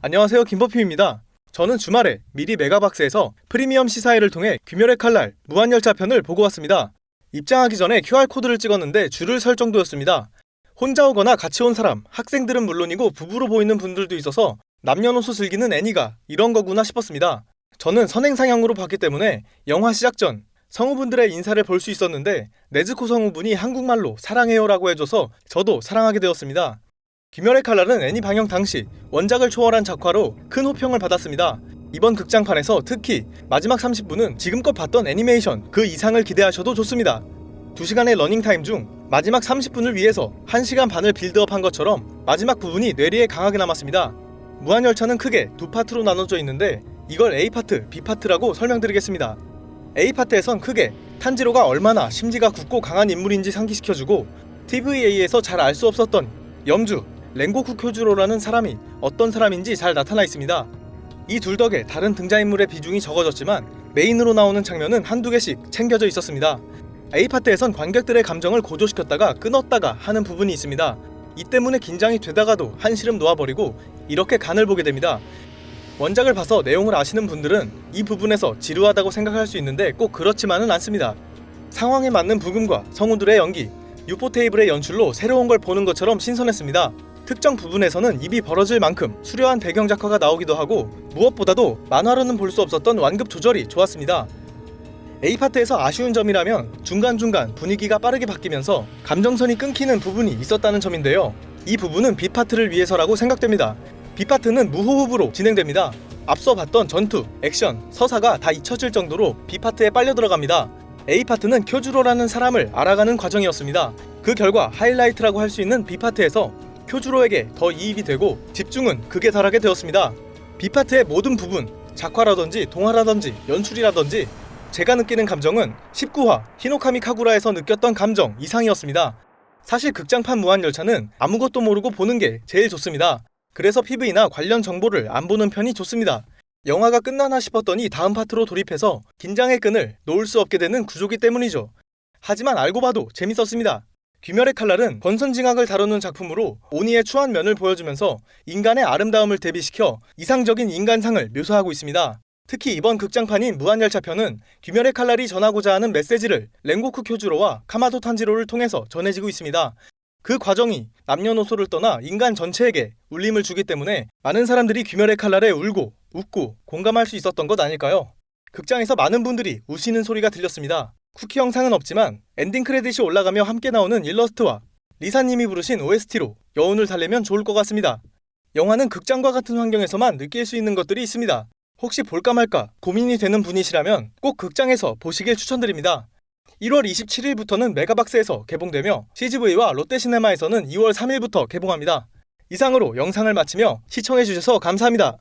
안녕하세요 김버피입니다. 저는 주말에 미리 메가박스에서 프리미엄 시사회를 통해 귀멸의 칼날 무한열차 편을 보고 왔습니다. 입장하기 전에 QR코드를 찍었는데 줄을 설 정도였습니다. 혼자 오거나 같이 온 사람, 학생들은 물론이고 부부로 보이는 분들도 있어서 남녀노소 즐기는 애니가 이런 거구나 싶었습니다. 저는 선행상영으로 봤기 때문에 영화 시작 전 성우분들의 인사를 볼 수 있었는데 네즈코 성우분이 한국말로 사랑해요라고 해줘서 저도 사랑하게 되었습니다. 귀멸의 칼날은 애니 방영 당시 원작을 초월한 작화로 큰 호평을 받았습니다. 이번 극장판에서 특히 마지막 30분은 지금껏 봤던 애니메이션 그 이상을 기대하셔도 좋습니다. 2시간의 러닝타임 중 마지막 30분을 위해서 1시간 반을 빌드업한 것처럼 마지막 부분이 뇌리에 강하게 남았습니다. 무한열차는 크게 두 파트로 나눠져 있는데 이걸 A파트, B파트라고 설명드리겠습니다. A파트에선 크게 탄지로가 얼마나 심지가 굳고 강한 인물인지 상기시켜주고 TVA에서 잘 알 수 없었던 염주, 랭고쿠 쿄주로라는 사람이 어떤 사람인지 잘 나타나 있습니다. 이 둘 덕에 다른 등장인물의 비중이 적어졌지만 메인으로 나오는 장면은 한두 개씩 챙겨져 있었습니다. A파트에선 관객들의 감정을 고조시켰다가 끊었다가 하는 부분이 있습니다. 이 때문에 긴장이 되다가도 한시름 놓아버리고 이렇게 간을 보게 됩니다. 원작을 봐서 내용을 아시는 분들은 이 부분에서 지루하다고 생각할 수 있는데 꼭 그렇지만은 않습니다. 상황에 맞는 부금과 성우들의 연기, 유포 테이블의 연출로 새로운 걸 보는 것처럼 신선했습니다. 특정 부분에서는 입이 벌어질 만큼 수려한 배경 작화가 나오기도 하고 무엇보다도 만화로는 볼 수 없었던 완급 조절이 좋았습니다. A파트에서 아쉬운 점이라면 중간중간 분위기가 빠르게 바뀌면서 감정선이 끊기는 부분이 있었다는 점인데요. 이 부분은 B파트를 위해서라고 생각됩니다. B파트는 무호흡으로 진행됩니다. 앞서 봤던 전투, 액션, 서사가 다 잊혀질 정도로 B파트에 빨려 들어갑니다. A파트는 쿄주로라는 사람을 알아가는 과정이었습니다. 그 결과 하이라이트라고 할 수 있는 B파트에서 쿄주로에게 더 이입이 되고 집중은 극에 달하게 되었습니다. B파트의 모든 부분, 작화라든지 동화라든지 연출이라든지 제가 느끼는 감정은 19화 히노카미 카구라에서 느꼈던 감정 이상이었습니다. 사실 극장판 무한열차는 아무것도 모르고 보는 게 제일 좋습니다. 그래서 PV나 관련 정보를 안 보는 편이 좋습니다. 영화가 끝나나 싶었더니 다음 파트로 돌입해서 긴장의 끈을 놓을 수 없게 되는 구조기 때문이죠. 하지만 알고 봐도 재밌었습니다. 귀멸의 칼날은 권선징악을 다루는 작품으로 오니의 추한 면을 보여주면서 인간의 아름다움을 대비시켜 이상적인 인간상을 묘사하고 있습니다. 특히 이번 극장판인 무한열차 편은 귀멸의 칼날이 전하고자 하는 메시지를 랭고쿠 쿄주로와 카마도 탄지로를 통해서 전해지고 있습니다. 그 과정이 남녀노소를 떠나 인간 전체에게 울림을 주기 때문에 많은 사람들이 귀멸의 칼날에 울고 웃고 공감할 수 있었던 것 아닐까요? 극장에서 많은 분들이 우시는 소리가 들렸습니다. 쿠키 영상은 없지만 엔딩 크레딧이 올라가며 함께 나오는 일러스트와 리사님이 부르신 OST로 여운을 달래면 좋을 것 같습니다. 영화는 극장과 같은 환경에서만 느낄 수 있는 것들이 있습니다. 혹시 볼까 말까 고민이 되는 분이시라면 꼭 극장에서 보시길 추천드립니다. 1월 27일부터는 메가박스에서 개봉되며 CGV와 롯데시네마에서는 2월 3일부터 개봉합니다. 이상으로 영상을 마치며 시청해주셔서 감사합니다.